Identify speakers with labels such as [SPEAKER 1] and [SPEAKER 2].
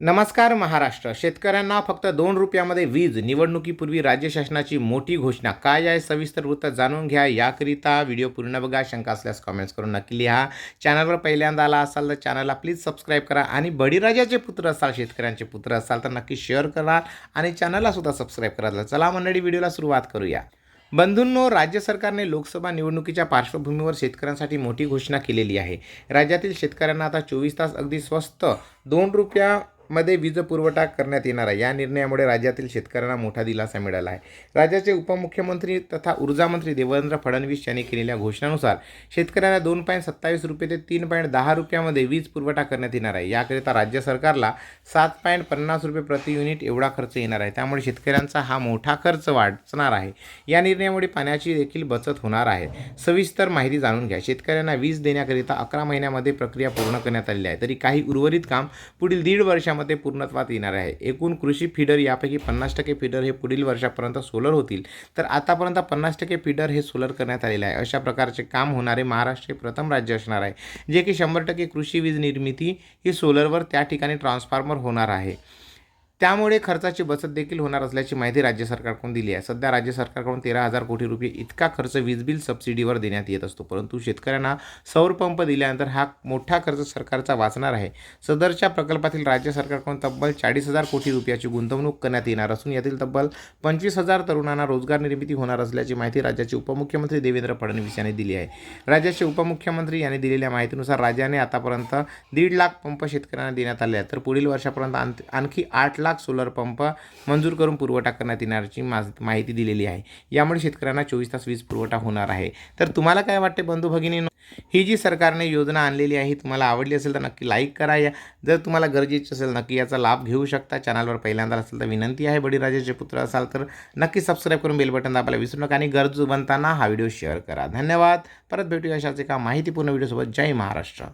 [SPEAKER 1] नमस्कार महाराष्ट्र. शेतकऱ्यांना फक्त दोन रुपयामध्ये वीज निवडणुकीपूर्वी राज्य शासनाची मोठी घोषणा. काय आहे सविस्तर वृत्त जाणून घ्या. याकरिता व्हिडिओ पूर्ण बघा. शंका असल्यास कॉमेंट्स करून नक्की लिहा. चॅनलवर पहिल्यांदा आला असाल तर चॅनलला प्लीज सबस्क्राईब करा आणि बळीराजाचे पुत्र असाल शेतकऱ्यांचे पुत्र असाल तर नक्की शेअर करा आणि चॅनलला सुद्धा सबस्क्राईब करा. चला मंडळी व्हिडिओला सुरुवात करूया. बंधूंनो राज्य सरकारने लोकसभा निवडणुकीच्या पार्श्वभूमीवर शेतकऱ्यांसाठी मोठी घोषणा केलेली आहे. राज्यातील शेतकऱ्यांना आता चोवीस तास अगदी स्वस्त दोन रुपया मध्ये वीज पुरवठा करण्यात येणार आहे. या निर्णयामुळे राज्यातील शेतकऱ्यांना मोठा दिलासा मिळाला आहे. राज्याचे उपमुख्यमंत्री तथा ऊर्जामंत्री देवेंद्र फडणवीस यांनी केलेल्या घोषणानुसार शेतकऱ्यांना दोन पॉईंट सत्तावीस रुपये ते तीन पॉईंट दहा रुपयामध्ये वीज पुरवठा करण्यात येणार आहे. याकरिता राज्य सरकारला सात पॉईंट पन्नास रुपये प्रति युनिट एवढा खर्च येणार आहे. त्यामुळे शेतकऱ्यांचा हा मोठा खर्च वाचणार आहे. या निर्णयामुळे पाण्याची देखील बचत होणार आहे. सविस्तर माहिती जाणून घ्या. शेतकऱ्यांना वीज देण्याकरिता अकरा महिन्यामध्ये प्रक्रिया पूर्ण करण्यात आलेली आहे. तरी काही उर्वरित काम पुढील दीड वर्षामध्ये पूर्णत्वात येणार आहे. एकूण कृषी फीडर यापैकी पन्नास टक्के फीडर हे पुढील वर्षापर्यंत सोलर होतील. तर आतापर्यंत पन्नास टक्के फीडर हे सोलर करण्यात आलेले आहे. अशा प्रकारचे काम होणारे महाराष्ट्र हे प्रथम राज्य असणार आहे. जे की शंभर टक्के कृषी वीज निर्मिती ही सोलरवर त्या ठिकाणी ट्रान्सफॉर्मर होणार आहे. त्यामुळे खर्चाची बचत देखील होणार असल्याची माहिती राज्य सरकारकडून दिली आहे. सध्या राज्य सरकारकडून तेरा हजार कोटी रुपये इतका खर्च वीज बिल सबसिडीवर देण्यात येत असतो. परंतु शेतकऱ्यांना सौर पंप दिल्यानंतर हा मोठा खर्च सरकारचा वाचणार आहे. सदरच्या प्रकल्पातील राज्य सरकारकडून तब्बल चाळीस हजार कोटी रुपयाची गुंतवणूक करण्यात येणार असून यातील तब्बल पंचवीस हजार तरुणांना रोजगार निर्मिती होणार असल्याची माहिती राज्याचे उपमुख्यमंत्री देवेंद्र फडणवीस यांनी दिली आहे. राज्याचे उपमुख्यमंत्री यांनी दिलेल्या माहितीनुसार राज्याने आतापर्यंत दीड लाख पंप शेतकऱ्यांना देण्यात आले आहेत. तर पुढील वर्षापर्यंत आणखी आठ लाख सोलर पंप मंजूर करून पुरवठा करण्यात येणारची माहिती दिलेली आहे. यामुळे शेतकऱ्यांना चोवीस तास वीज पुरवठा होणार आहे. तर तुम्हाला काय वाटते बंधू भगिनी ही जी सरकारने योजना आणलेली आहे तुम्हाला आवडली असेल तर नक्की लाईक करा. या जर तुम्हाला गरजेची असेल नक्की याचा लाभ घेऊ शकता. चॅनलवर पहिल्यांदा असेल तर विनंती आहे. बळीराजाचे पुत्र असाल तर नक्की सबस्क्राईब करून बेल बटन दाबायला विसरू नका आणि गरजू बनताना हा व्हिडिओ शेअर करा. धन्यवाद. परत भेटूया अशाच एका माहितीपूर्ण व्हिडिओसोबत जय महाराष्ट्र.